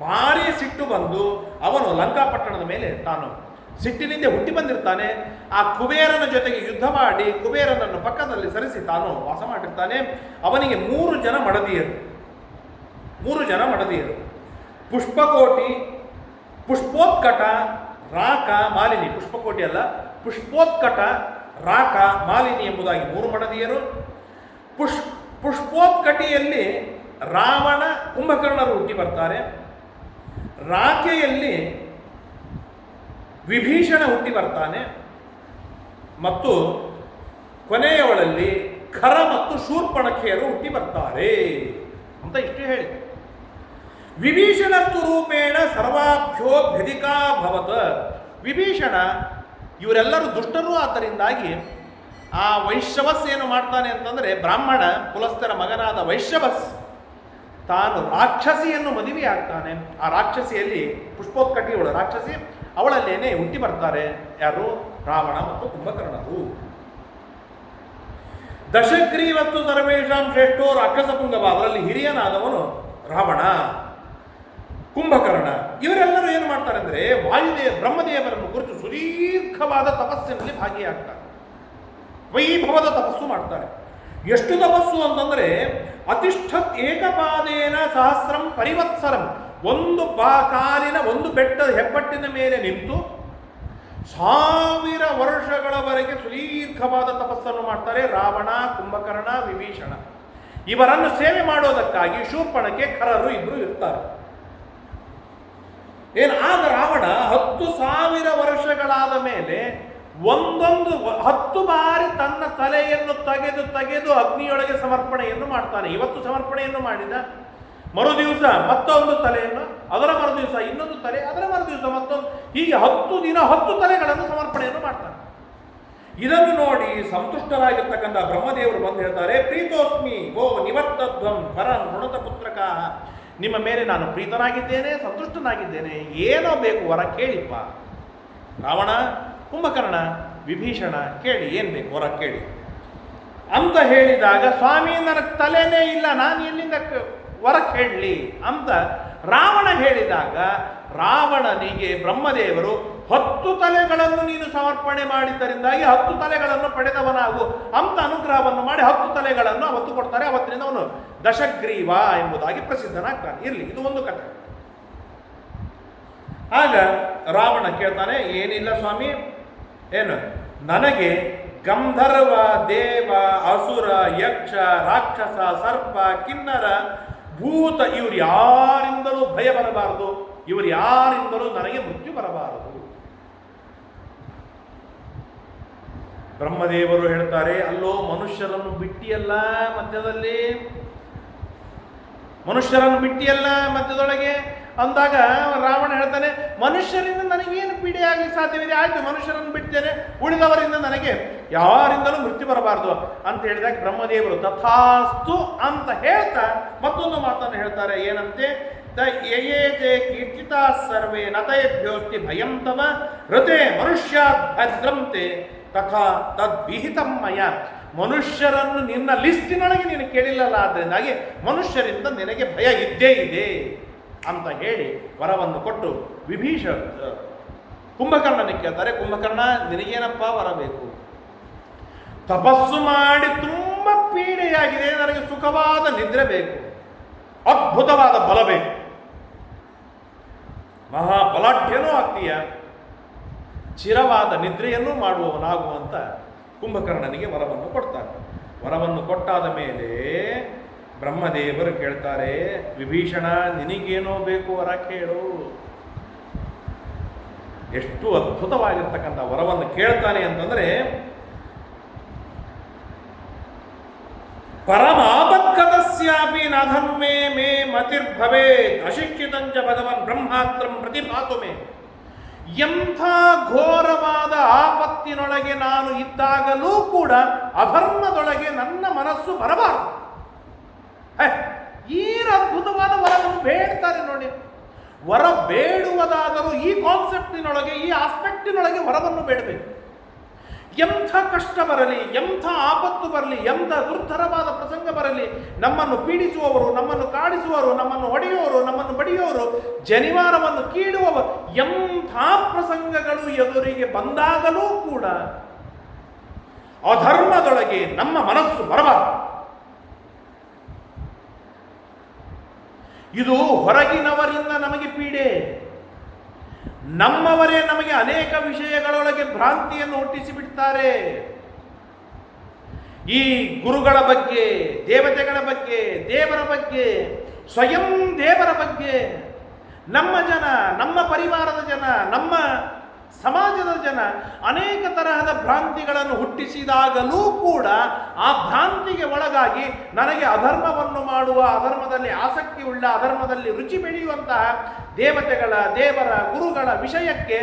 ಭಾರಿ ಸಿಟ್ಟು ಬಂದು ಅವನು ಲಂಕಾಪಟ್ಟಣದ ಮೇಲೆ ತಾನು ಸಿಟ್ಟಿನಿಂದ ಹುಟ್ಟಿ ಬಂದಿರ್ತಾನೆ. ಆ ಕುಬೇರನ ಜೊತೆಗೆ ಯುದ್ಧ ಮಾಡಿ ಕುಬೇರನನ್ನು ಪಕ್ಕದಲ್ಲಿ ಸರಿಸಿ ತಾನು ವಾಸ ಮಾಡಿರ್ತಾನೆ. ಅವನಿಗೆ ಮೂರು ಜನ ಮಡದಿಯರು. ಮೂರು ಜನ ಮಡದಿಯರು. ಪುಷ್ಪಕೋಟಿ, ಪುಷ್ಪೋತ್ಕಟ, ರಾಕ, ಮಾಲಿನಿ. ಪುಷ್ಪಕೋಟಿ ಅಲ್ಲ, ಪುಷ್ಪೋತ್ಕಟ, ರಾಕ, ಮಾಲಿನಿ ಎಂಬುದಾಗಿ ಮೂರು ಮಡದಿಯರು. ಪುಷ್, ಪುಷ್ಪೋತ್ಕಟಿಯಲ್ಲಿ ರಾವಣ, ಕುಂಭಕರ್ಣರು ಹುಟ್ಟಿ ಬರ್ತಾರೆ. ರಾಕೆಯಲ್ಲಿ ವಿಭೀಷಣ ಹುಟ್ಟಿ ಬರ್ತಾನೆ ಮತ್ತು ಕೊನೆಯವಳಲ್ಲಿ ಖರ ಮತ್ತು ಶೂರ್ಪಣಖೆಯರು ಹುಟ್ಟಿ ಬರ್ತಾರೆ ಅಂತ ಇಷ್ಟು ಹೇಳಿದೆ ವಿಭೀಷಣ ಸ್ವರೂಪೇಣ ಸರ್ವಾಭ್ಯೋ ಭೆದಿಕಾ ಭವತ. ವಿಭೀಷಣ ಇವರೆಲ್ಲರೂ ದುಷ್ಟರು ಆದ್ದರಿಂದಾಗಿ ಆ ವೈಶ್ಯವಸ್ ಏನು ಮಾಡ್ತಾನೆ ಅಂತಂದರೆ ಬ್ರಾಹ್ಮಣ ಕುಲಸ್ಥರ ಮಗನಾದ ವೈಶ್ಯವಸ್ ತಾನು ರಾಕ್ಷಸಿಯನ್ನು ಮದುವೆಯಾಗ್ತಾನೆ. ಆ ರಾಕ್ಷಸಿಯಲ್ಲಿ ಪುಷ್ಪೋತ್ಕಟಿಯವಳು ರಾಕ್ಷಸಿ ಅವಳಲ್ಲೇನೆ ಹುಟ್ಟಿ ಬರ್ತಾರೆ. ಯಾರು? ರಾವಣ ಮತ್ತು ಕುಂಭಕರ್ಣರು. ದಶಗ್ರೀವತ್ತು ಸರ್ವೇಶಾಂ ಶ್ರೇಷ್ಠೋ ರಾಕ್ಷಸ ಪುಂಗವ ಅದರಲ್ಲಿ ಹಿರಿಯನಾದವನು ರಾವಣ. ಕುಂಭಕರ್ಣ. ಇವರೆಲ್ಲರೂ ಏನು ಮಾಡ್ತಾರೆ ಅಂದರೆ ವಾಯುದೇವ, ಬ್ರಹ್ಮದೇವರನ್ನು ಕುರಿತು ಸುದೀರ್ಘವಾದ ತಪಸ್ಸಿನಲ್ಲಿ ಭಾಗಿಯಾಗ್ತಾರೆ. ವೈಭವದ ತಪಸ್ಸು ಮಾಡ್ತಾರೆ. ಎಷ್ಟು ತಪಸ್ಸು ಅಂತಂದರೆ ಅತಿಷ್ಠ ಏಕಪಾದೇನ ಸಹಸ್ರಂ ಪರಿವತ್ಸರಂ. ಒಂದು ಕಾಲಿನ ಒಂದು ಬೆಟ್ಟದ ಹೆಬ್ಬಟ್ಟಿನ ಮೇಲೆ ನಿಂತು ಸಾವಿರ ವರ್ಷಗಳವರೆಗೆ ಸುದೀರ್ಘವಾದ ತಪಸ್ಸನ್ನು ಮಾಡ್ತಾರೆ ರಾವಣ, ಕುಂಭಕರ್ಣ, ವಿಭೀಷಣ. ಇವರನ್ನು ಸೇವೆ ಮಾಡೋದಕ್ಕಾಗಿ ಶೂರ್ಪಣಕ್ಕೆ ಕರರು ಇಬ್ಬರು ಇರ್ತಾರೆ. ಏನು, ಆಗ ರಾವಣ ಹತ್ತು ಸಾವಿರ ವರ್ಷಗಳಾದ ಮೇಲೆ ಒಂದೊಂದು ಹತ್ತು ಬಾರಿ ತನ್ನ ತಲೆಯನ್ನು ತೆಗೆದು ತೆಗೆದು ಅಗ್ನಿಯೊಳಗೆ ಸಮರ್ಪಣೆಯನ್ನು ಮಾಡ್ತಾನೆ. ಇವತ್ತು ಸಮರ್ಪಣೆಯನ್ನು ಮಾಡಿದ. ಮರು ದಿವಸ ಮತ್ತೊಂದು ತಲೆಯನ್ನು, ಅದರ ಮರುದಿವಸ ಇನ್ನೊಂದು ತಲೆ, ಅದರ ಮರುದಿವಸ ಮತ್ತೊಂದು, ಹೀಗೆ ಹತ್ತು ದಿನ ಹತ್ತು ತಲೆಗಳನ್ನು ಸಮರ್ಪಣೆಯನ್ನು ಮಾಡ್ತಾರೆ. ಇದನ್ನು ನೋಡಿ ಸಂತುಷ್ಟರಾಗಿರ್ತಕ್ಕಂಥ ಬ್ರಹ್ಮದೇವರು ಬಂದು ಹೇಳ್ತಾರೆ, ಪ್ರೀತೋಸ್ಮಿ ಓ ನಿವರ್ತಧ್ವಂ ಪರಂ ಋಣತ ಪುತ್ರಕ, ನಿಮ್ಮ ಮೇಲೆ ನಾನು ಪ್ರೀತನಾಗಿದ್ದೇನೆ, ಸಂತುಷ್ಟನಾಗಿದ್ದೇನೆ, ಏನೋ ಬೇಕು ವರ ಕೇಳಿಪ್ಪ. ರಾವಣ, ಕುಂಭಕರ್ಣ, ವಿಭೀಷಣ ಕೇಳಿ, ಏನು ಬೇಕು ವರ ಕೇಳಿ. ಅಂತ ಹೇಳಿದಾಗ ಸ್ವಾಮಿ ನನಗೆ ತಲೆನೇ ಇಲ್ಲ, ನಾನು ಎಲ್ಲಿಂದ ವರ ಕೇಳಲಿ ಅಂತ ರಾವಣ ಹೇಳಿದಾಗ ರಾವಣನಿಗೆ ಬ್ರಹ್ಮದೇವರು ಹತ್ತು ತಲೆಗಳನ್ನು ನೀನು ಸಮರ್ಪಣೆ ಮಾಡಿದ್ದರಿಂದಾಗಿ ಹತ್ತು ತಲೆಗಳನ್ನು ಪಡೆದವನಾಗು ಅಂತ ಅನುಗ್ರಹವನ್ನು ಮಾಡಿ ಹತ್ತು ತಲೆಗಳನ್ನು ಅವತ್ತು ಕೊಡ್ತಾರೆ. ಅವತ್ತಿನಿಂದ ಅವನು ದಶಗ್ರೀವ ಎಂಬುದಾಗಿ ಪ್ರಸಿದ್ಧನಾಗ್ತಾನೆ. ಇರಲಿ, ಇದು ಒಂದು ಕಥೆ. ಆಗ ರಾವಣ ಕೇಳ್ತಾನೆ, ಏನಿಲ್ಲ ಸ್ವಾಮಿ, ಏನು? ನನಗೆ ಗಂಧರ್ವ, ದೇವ, ಅಸುರ, ಯಕ್ಷ, ರಾಕ್ಷಸ, ಸರ್ಪ, ಕಿನ್ನರ ಭೂತ, ಇವರು ಯಾರಿಂದಲೂ ಭಯ ಬರಬಾರದು. ಇವರು ಯಾರಿಂದಲೂ ನನಗೆ ಮೃತ್ಯು ಬರಬಾರದು. ಬ್ರಹ್ಮದೇವರು ಹೇಳ್ತಾರೆ, ಅಲ್ಲೋ ಮನುಷ್ಯರನ್ನು ಬಿಟ್ಟಿಯಲ್ಲ ಮಧ್ಯದಲ್ಲಿ? ಮನುಷ್ಯರನ್ನು ಬಿಟ್ಟಿಯಲ್ಲ ಮಧ್ಯದೊಳಗೆ ಅಂದಾಗ ರಾವಣ ಹೇಳ್ತಾನೆ, ಮನುಷ್ಯರಿಂದ ನನಗೇನು ಪೀಡೆ ಆಗಲಿ ಸಾಧ್ಯವಿದೆ? ಆಯ್ತು, ಮನುಷ್ಯರನ್ನು ಬಿಡ್ತೇನೆ. ಉಳಿದವರಿಂದ ನನಗೆ ಯಾರಿಂದಲೂ ಮೃತ್ಯು ಬರಬಾರದು. ಅಂತ ಹೇಳಿದಾಗ ಬ್ರಹ್ಮದೇವರು, ತಥಾಸ್ತು ಅಂತ ಹೇಳ್ತಾ ಮತ್ತೊಂದು ಮಾತನ್ನು ಹೇಳ್ತಾರೆ. ಏನಂತೆ? ತ ಯಯೇತೆ ಕೀರ್ತಿತಾ ಸರ್ವೇ ನತಯಭ್ಯೋಸ್ತಿ ಭಯಂ ತವ ಋತೆ ಮನುಷ್ಯ ಭದ್ರಂತೆ ತಥಾ ತದ್ವಿಹಿತಂ ಮಯ ಮನುಷ್ಯರನ್ನು ನಿನ್ನ ಲಿಸ್ಟಿನೊಳಗೆ ನೀನು ಕೇಳಿಲ್ಲಲ್ಲ ಆದ್ದರಿಂದಾಗಿ ಮನುಷ್ಯರಿಂದ ನಿನಗೆ ಭಯ ಇದ್ದೇ ಇದೆ ಅಂತ ಹೇಳಿ ವರವನ್ನು ಕೊಟ್ಟು ವಿಭೀಷ ಕುಂಭಕರ್ಣನಿಗೆ ಕೇಳ್ತಾರೆ, ಕುಂಭಕರ್ಣ, ನಿನಗೇನಪ್ಪ ವರ ಬೇಕು? ತಪಸ್ಸು ಮಾಡಿ ತುಂಬ ಪೀಡೆಯಾಗಿದೆ, ನನಗೆ ಸುಖವಾದ ನಿದ್ರೆ ಬೇಕು, ಅದ್ಭುತವಾದ ಬಲ ಬೇಕು. ಮಹಾಬಲಾಢ್ಯನೂ ಆಗ್ತೀಯ, ಚಿರವಾದ ನಿದ್ರೆಯನ್ನು ಮಾಡುವವನಾಗುವಂತ ಕುಂಭಕರ್ಣನಿಗೆ ವರವನ್ನು ಕೊಡ್ತಾರೆ. ವರವನ್ನು ಕೊಟ್ಟಾದ ಮೇಲೆ ಬ್ರಹ್ಮದೇವರು ಕೇಳ್ತಾರೆ, ವಿಭೀಷಣ, ನಿನಗೇನೋ ಬೇಕು ವರ ಕೇಳು. ಎಷ್ಟು ಅದ್ಭುತವಾಗಿರ್ತಕ್ಕಂಥ ವರವನ್ನು ಕೇಳ್ತಾನೆ ಅಂತಂದರೆ, ಪರಮಾಪತ್ಕತಸ್ಯಾಪಿ ನಧನ್ಮೇ ಮೇ ಮತಿರ್ಭವೇ ಅಶಿಕ್ಷಿತಂಚ ಭಗವನ್ ಬ್ರಹ್ಮಾತ್ರಂ ಪ್ರತಿಭಾತು ಮೇ. ಎಂಥ ಘೋರವಾದ ಆಪತ್ತಿನೊಳಗೆ ನಾನು ಇದ್ದಾಗಲೂ ಕೂಡ ಅಧರ್ಮದೊಳಗೆ ನನ್ನ ಮನಸ್ಸು ಬರಬಾರದು. ಈರ ಅದ್ಭುತವಾದ ವರವನ್ನು ಬೇಡ್ತಾರೆ ನೋಡಿ. ವರ ಬೇಡುವುದಾದರೂ ಈ ಕಾನ್ಸೆಪ್ಟಿನೊಳಗೆ ಈ ಆಸ್ಪೆಕ್ಟಿನೊಳಗೆ ವರವನ್ನು ಬೇಡಬೇಕು. ಎಂಥ ಕಷ್ಟ ಬರಲಿ, ಎಂಥ ಆಪತ್ತು ಬರಲಿ, ಎಂಥ ದುರ್ಧರವಾದ ಪ್ರಸಂಗ ಬರಲಿ, ನಮ್ಮನ್ನು ಪೀಡಿಸುವವರು, ನಮ್ಮನ್ನು ಕಾಡಿಸುವವರು, ನಮ್ಮನ್ನು ಹೊಡೆಯುವವರು, ನಮ್ಮನ್ನು ಜನಿವಾರವನ್ನು ಕೀಳುವ ಎಂಥ ಪ್ರಸಂಗಗಳು ಎದುರಿಗೆ ಬಂದಾಗಲೂ ಕೂಡ ಅಧರ್ಮದೊಳಗೆ ನಮ್ಮ ಮನಸ್ಸು ಬರಬಾರದು. ಇದು ಹೊರಗಿನವರಿಂದ ನಮಗೆ ಪೀಡೆ. ನಮ್ಮವರೇ ನಮಗೆ ಅನೇಕ ವಿಷಯಗಳೊಳಗೆ ಭ್ರಾಂತಿಯನ್ನು ಹುಟ್ಟಿಸಿ ಬಿಡ್ತಾರೆ ಈ ಗುರುಗಳ ಬಗ್ಗೆ, ದೇವತೆಗಳ ಬಗ್ಗೆ, ದೇವರ ಬಗ್ಗೆ, ಸ್ವಯಂ ದೇವರ ಬಗ್ಗೆ ನಮ್ಮ ಜನ, ನಮ್ಮ ಪರಿವಾರದ ಜನ, ನಮ್ಮ ಸಮಾಜದ ಜನ ಅನೇಕ ತರಹದ ಭ್ರಾಂತಿಗಳನ್ನು ಹುಟ್ಟಿಸಿದಾಗಲೂ ಕೂಡ ಆ ಭ್ರಾಂತಿಗೆ ಒಳಗಾಗಿ ನನಗೆ ಅಧರ್ಮವನ್ನು ಮಾಡುವ, ಅಧರ್ಮದಲ್ಲಿ ಆಸಕ್ತಿ ಉಳ್ಳ ಅಧರ್ಮದಲ್ಲಿ ರುಚಿ ಬೆಳೆಯುವಂತಹ ದೇವತೆಗಳ, ದೇವರ ಗುರುಗಳ ವಿಷಯಕ್ಕೆ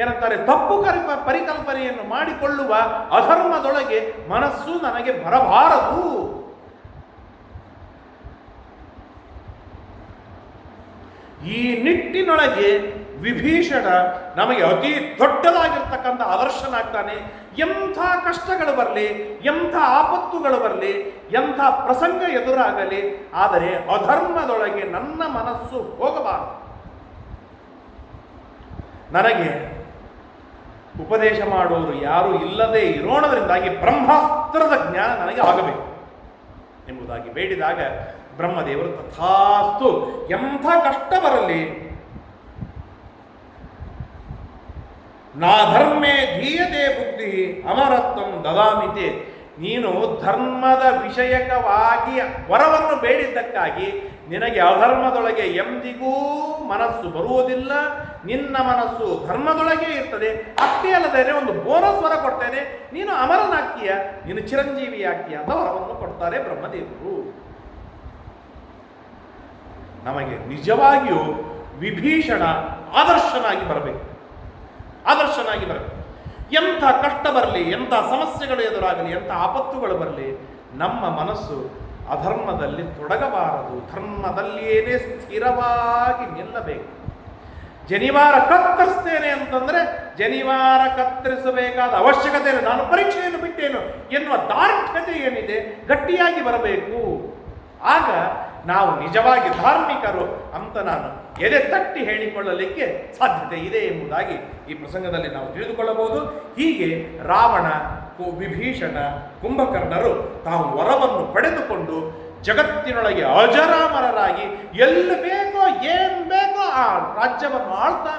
ಏನಂತಾರೆ ತಪ್ಪು ಕರ್ಮ ಪರಿಕಲ್ಪನೆಯನ್ನು ಮಾಡಿಕೊಳ್ಳುವ ಅಧರ್ಮದೊಳಗೆ ಮನಸ್ಸು ನನಗೆ ಬರಬಾರದು. ಈ ನಿಟ್ಟಿನೊಳಗೆ ವಿಭೀಷಣ ನಮಗೆ ಅತಿ ದೊಡ್ಡದಾಗಿರ್ತಕ್ಕಂಥ ಆದರ್ಶನಾಗ್ತಾನೆ. ಎಂಥ ಕಷ್ಟಗಳು ಬರಲಿ, ಎಂಥ ಆಪತ್ತುಗಳು ಬರಲಿ, ಎಂಥ ಪ್ರಸಂಗ ಎದುರಾಗಲಿ, ಆದರೆ ಅಧರ್ಮದೊಳಗೆ ನನ್ನ ಮನಸ್ಸು ಹೋಗಬಾರದು. ನನಗೆ ಉಪದೇಶ ಮಾಡುವವರು ಯಾರು ಇಲ್ಲದೆ ಇರೋಣದರಿಂದಾಗಿ ಬ್ರಹ್ಮಾಸ್ತ್ರದ ಜ್ಞಾನ ನನಗೆ ಆಗಬೇಕು ಎಂಬುದಾಗಿ ಬೇಡಿದಾಗ ಬ್ರಹ್ಮದೇವರು ತಥಾಸ್ತು ಎಂಥ ಕಷ್ಟ ಬರಲಿ ನಾ ಧರ್ಮೇ ಧೀಯತೆ ಬುದ್ಧಿ ಅಮರತ್ವಂ ದದಾಮಿತೆ. ನೀನು ಧರ್ಮದ ವಿಷಯಕವಾಗಿ ವರವನ್ನು ಬೇಡಿದ್ದಕ್ಕಾಗಿ ನಿನಗೆ ಅಧರ್ಮದೊಳಗೆ ಎಂದಿಗೂ ಮನಸ್ಸು ಬರುವುದಿಲ್ಲ. ನಿನ್ನ ಮನಸ್ಸು ಧರ್ಮದೊಳಗೆ ಇರ್ತದೆ. ಅಷ್ಟೇ ಅಲ್ಲದೆ ಒಂದು ಬೋನಸ್ ವರ ಕೊಡ್ತೇನೆ. ನೀನು ಅಮರನಾಗ್ತೀಯ. ನೀನು ಚಿರಂಜೀವಿ ಆಗ್ತೀಯ ಅಂತ ವರವನ್ನು ಕೊಡ್ತಾರೆ ಬ್ರಹ್ಮದೇವರು. ನಮಗೆ ನಿಜವಾಗಿಯೂ ವಿಭೀಷಣ ಆದರ್ಶನಾಗಿ ಬರಬೇಕು. ಆದರ್ಶನಾಗಿ ಬರಬೇಕು. ಎಂಥ ಕಷ್ಟ ಬರಲಿ, ಎಂಥ ಸಮಸ್ಯೆಗಳು ಎದುರಾಗಲಿ, ಎಂಥ ಆಪತ್ತುಗಳು ಬರಲಿ, ನಮ್ಮ ಮನಸ್ಸು ಅಧರ್ಮದಲ್ಲಿ ತೊಡಗಬಾರದು. ಧರ್ಮದಲ್ಲಿಯೇನೇ ಸ್ಥಿರವಾಗಿ ನಿಲ್ಲಬೇಕು. ಜನಿವಾರ ಕತ್ತರಿಸ್ತೇನೆ ಅಂತಂದ್ರೆ ಜನಿವಾರ ಕತ್ತರಿಸಬೇಕಾದ ಅವಶ್ಯಕತೆ ನಾನು ಪರೀಕ್ಷೆಯನ್ನು ಬಿಟ್ಟೇನು ಎನ್ನುವ ದಾರ್ಢ್ಯತೆ ಏನಿದೆ, ಗಟ್ಟಿಯಾಗಿ ಬರಬೇಕು. ಆಗ ನಾವು ನಿಜವಾಗಿ ಧಾರ್ಮಿಕರು ಅಂತ ನಾನು ಎದೆ ತಟ್ಟಿ ಹೇಳಿಕೊಳ್ಳಲಿಕ್ಕೆ ಸಾಧ್ಯತೆ ಇದೆ ಎಂಬುದಾಗಿ ಈ ಪ್ರಸಂಗದಲ್ಲಿ ನಾವು ತಿಳಿದುಕೊಳ್ಳಬಹುದು. ಹೀಗೆ ರಾವಣ ವಿಭೀಷಣ, ಕುಂಭಕರ್ಣರು ತಾವು ವರವನ್ನು ಪಡೆದುಕೊಂಡು ಜಗತ್ತಿನೊಳಗೆ ಅಜರಾಮರರಾಗಿ ಎಲ್ಲಿ ಬೇಕೋ ಏನ್ ಬೇಕೋ ಆ ರಾಜ್ಯವನ್ನು ಆಳ್ತಾ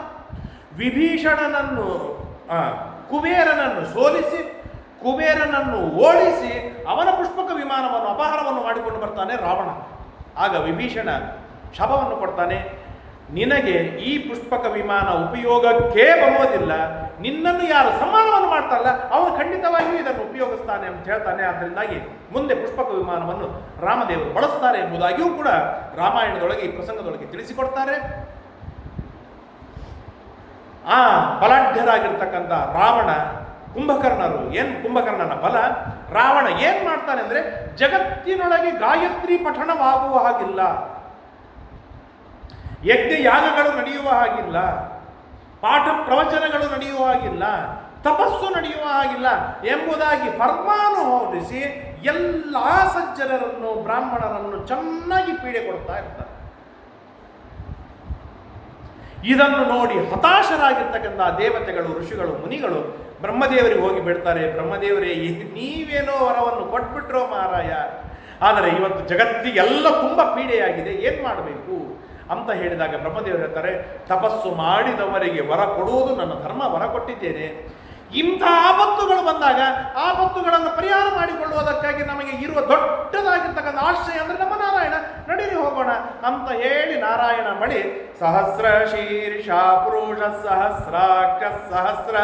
ವಿಭೀಷಣನನ್ನು ಕುಬೇರನನ್ನು ಸೋಲಿಸಿ, ಕುಬೇರನನ್ನು ಓಡಿಸಿ ಅವನ ಪುಷ್ಪಕ ವಿಮಾನವನ್ನು, ಅಪಹಾರವನ್ನು ಮಾಡಿಕೊಂಡು ಬರ್ತಾನೆ ರಾವಣ. ಆಗ ವಿಭೀಷಣ ಶಪವನ್ನು ಕೊಡ್ತಾನೆ, ನಿನಗೆ ಈ ಪುಷ್ಪಕ ವಿಮಾನ ಉಪಯೋಗಕ್ಕೆ ಬರುವುದಿಲ್ಲ. ನಿನ್ನನ್ನು ಯಾರು ಸಮ್ಮಾನವನ್ನು ಮಾಡ್ತಾರಲ್ಲ, ಅವನು ಖಂಡಿತವಾಗಿಯೂ ಇದನ್ನು ಉಪಯೋಗಿಸ್ತಾನೆ ಅಂತ ಹೇಳ್ತಾನೆ. ಆದ್ದರಿಂದಾಗಿ ಮುಂದೆ ಪುಷ್ಪಕ ವಿಮಾನವನ್ನು ರಾಮದೇವರು ಬಳಸ್ತಾರೆ ಎಂಬುದಾಗಿಯೂ ಕೂಡ ರಾಮಾಯಣದೊಳಗೆ, ಈ ಪ್ರಸಂಗದೊಳಗೆ ತಿಳಿಸಿಕೊಡ್ತಾರೆ. ಆ ಬಲಾಢ್ಯರಾಗಿರ್ತಕ್ಕಂಥ ರಾವಣ ಕುಂಭಕರ್ಣರು, ಏನು ಕುಂಭಕರ್ಣನ ಬಲ? ರಾವಣ ಏನು ಮಾಡ್ತಾನೆ ಅಂದ್ರೆ ಜಗತ್ತಿನೊಳಗೆ ಗಾಯತ್ರಿ ಪಠಣವಾಗುವ ಹಾಗಿಲ್ಲ. ಯಜ್ಞ ಯಾಗಗಳು ನಡೆಯುವ ಹಾಗಿಲ್ಲ. ಪಾಠ ಪ್ರವಚನಗಳು ನಡೆಯುವ ಹಾಗಿಲ್ಲ. ತಪಸ್ಸು ನಡೆಯುವ ಹಾಗಿಲ್ಲ ಎಂಬುದಾಗಿ ಫರ್ಮಾನು ಹೊರಡಿಸಿ ಎಲ್ಲ ಸಜ್ಜನರನ್ನು, ಬ್ರಾಹ್ಮಣರನ್ನು ಚೆನ್ನಾಗಿ ಪೀಡೆ ಕೊಡ್ತಾ ಇರ್ತಾರೆ ಇದನ್ನು ನೋಡಿ ಹತಾಶರಾಗಿರ್ತಕ್ಕಂಥ ದೇವತೆಗಳು, ಋಷಿಗಳು, ಮುನಿಗಳು ಬ್ರಹ್ಮದೇವರಿಗೆ ಹೋಗಿ ಬಿಡ್ತಾರೆ. ಬ್ರಹ್ಮದೇವರೇ ನೀವೇನೋ ವರವನ್ನು ಕೊಟ್ಬಿಟ್ರೋ ಮಹಾರಾಯ ಆದರೆ ಇವತ್ತು ಜಗತ್ತಿಗೆಲ್ಲ ತುಂಬ ಪೀಡೆಯಾಗಿದೆ. ಏನು ಮಾಡಬೇಕು ಅಂತ ಹೇಳಿದಾಗ ಬ್ರಹ್ಮದೇವರು ಹೇಳ್ತಾರೆ, ತಪಸ್ಸು ಮಾಡಿದವರಿಗೆ ವರ ಕೊಡುವುದು ನನ್ನ ಧರ್ಮ, ವರ ಕೊಟ್ಟಿದ್ದೇನೆ. ಇಂಥ ಆಪತ್ತುಗಳು ಬಂದಾಗ ಆಪತ್ತುಗಳನ್ನು ಪರಿಹಾರ ಮಾಡಿಕೊಳ್ಳುವುದಕ್ಕಾಗಿ ನಮಗೆ ಇರುವ ದೊಡ್ಡದಾಗಿರ್ತಕ್ಕಂಥ ಆಶ್ರಯ ಅಂದ್ರೆ ನಮ್ಮ ನಾರಾಯಣ. ನಡೀರಿ ಹೋಗೋಣ ಅಂತ ಹೇಳಿ ನಾರಾಯಣ ಮಳಿ ಸಹಸ್ರ ಶೀರ್ಷ ಪುರುಷ ಸಹಸ್ರಾಕ್ಷ ಸಹಸ್ರ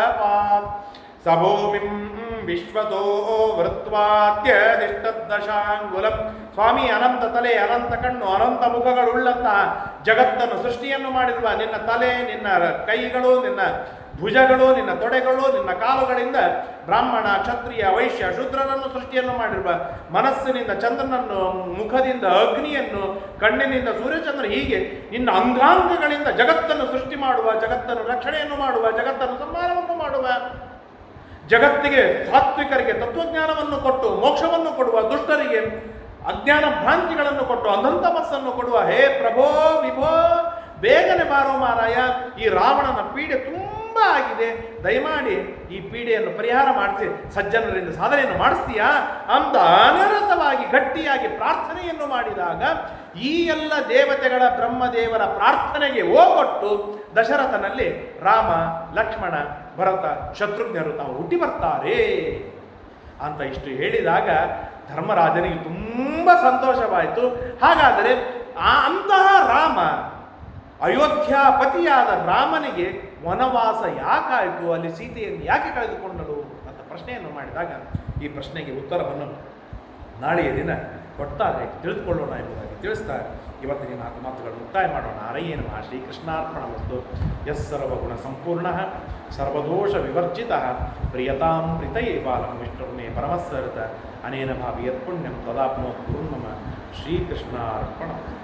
ಸಭೂಮಿಂ ವಿಶ್ವತೋ ವೃತ್ವಾತ್ಯದಿಷ್ಟದಶಾಂಗುಲಂ ಸ್ವಾಮಿ ಅನಂತ ತಲೆ, ಅನಂತ ಕಣ್ಣು, ಅನಂತ ಮುಖಗಳುಳ್ಳಂತಹ ಜಗತ್ತನ್ನು ಸೃಷ್ಟಿಯನ್ನು ಮಾಡಿರುವ ನಿನ್ನ ತಲೆ, ನಿನ್ನ ಕೈಗಳು, ನಿನ್ನ ಭುಜಗಳು, ನಿನ್ನ ತೊಡೆಗಳು, ನಿನ್ನ ಕಾಲುಗಳಿಂದ ಬ್ರಾಹ್ಮಣ, ಕ್ಷತ್ರಿಯ, ವೈಶ್ಯ, ಶುದ್ರನನ್ನು ಸೃಷ್ಟಿಯನ್ನು ಮಾಡಿರುವ ಮನಸ್ಸಿನಿಂದ ಚಂದ್ರನನ್ನು, ಮುಖದಿಂದ ಅಗ್ನಿಯನ್ನು, ಕಣ್ಣಿನಿಂದ ಸೂರ್ಯಚಂದ್ರ ಹೀಗೆ ನಿನ್ನ ಅಂಗಾಂಗಗಳಿಂದ ಜಗತ್ತನ್ನು ಸೃಷ್ಟಿ ಮಾಡುವ, ಜಗತ್ತನ್ನು ರಕ್ಷಣೆಯನ್ನು ಮಾಡುವ, ಜಗತ್ತನ್ನು ಸಂಹಾರವನ್ನು ಮಾಡುವ. ಜಗತ್ತಿಗೆ ಸಾತ್ವಿಕರಿಗೆ ತತ್ವಜ್ಞಾನವನ್ನು ಕೊಟ್ಟು, ಮೋಕ್ಷವನ್ನು ಕೊಡುವ, ದುಷ್ಟರಿಗೆ ಅಜ್ಞಾನ ಭ್ರಾಂತಿಗಳನ್ನು ಕೊಟ್ಟು ಅಂಧಂತಮಸ್ಸನ್ನು ಕೊಡುವ. ಹೇ ಪ್ರಭೋ, ವಿಭೋ, ಬೇಗನೆ ಬಾರೋ ಮಾರಾಯ, ಈ ರಾವಣನ ಪೀಡೆ ತುಂಬ ಆಗಿದೆ ದಯಮಾಡಿ ಈ ಪೀಡೆಯನ್ನು ಪರಿಹಾರ ಮಾಡಿಸಿ, ಸಜ್ಜನರಿಂದ ಸಾಧನೆಯನ್ನು ಮಾಡಿಸ್ತೀಯಾ? ಅಂತ ಅನರತವಾಗಿ ಗಟ್ಟಿಯಾಗಿ ಪ್ರಾರ್ಥನೆಯನ್ನು ಮಾಡಿದಾಗ, ಈ ಎಲ್ಲ ದೇವತೆಗಳ ಬ್ರಹ್ಮದೇವರ ಪ್ರಾರ್ಥನೆಗೆ ಓಗೊಟ್ಟು ದಶರಥನಲ್ಲಿ ರಾಮ, ಲಕ್ಷ್ಮಣ, ಭರತ, ಶತ್ರುಘ್ನರು ತಾವು ಹುಟ್ಟಿ ಬರ್ತಾರೆ ಅಂತ ಇಷ್ಟು ಹೇಳಿದಾಗ ಧರ್ಮರಾಜನಿಗೆ ತುಂಬ ಸಂತೋಷವಾಯಿತು. ಹಾಗಾದರೆ ಆ ಅಂತಹ ರಾಮ ಅಯೋಧ್ಯಾಪತಿಯಾದ ರಾಮನಿಗೆ ವನವಾಸ ಯಾಕಾಯಿತು? ಅಲ್ಲಿ ಸೀತೆಯನ್ನು ಯಾಕೆ ಕಳೆದುಕೊಂಡಳು? ಅಂತ ಪ್ರಶ್ನೆಯನ್ನು ಮಾಡಿದಾಗ ಈ ಪ್ರಶ್ನೆಗೆ ಉತ್ತರವನ್ನು ನಾಳೆಯ ದಿನ ಕೊಡ್ತಾರೆ ತಿಳಿದುಕೊಳ್ಳೋಣ ಎಂಬುದಾಗಿ ತಿಳಿಸ್ತಾರೆ. ಇವತ್ತಿನ ನಾಲ್ಕು ಮಾತುಗಳನ್ನು ಮುಕ್ತಾಯ ಮಾಡೋಣ. ಅರಯ್ಯ ನಮಃ ಶ್ರೀಕೃಷ್ಣಾರ್ಪಣ ವಸ್ತು. ಎಸ್ ಸರ್ವಗುಣ ಸಂಪೂರ್ಣ, ಸರ್ವದೋಷ ವಿವರ್ಜಿತ, ಪ್ರಿಯತಾಂ ಪ್ರಿತಯೇ ಬಾಲಂ ವಿಷ್ಣುರ್ಮೇ ಪರಮಸ್ಸರಿತ. ಅನೇನ ಭಾವಿ ಯತ್ಪುಣ್ಯಂ ತದಾಪ್ನೋತ್ ಗುರು ನಮ ಶ್ರೀಕೃಷ್ಣಾರ್ಪಣ.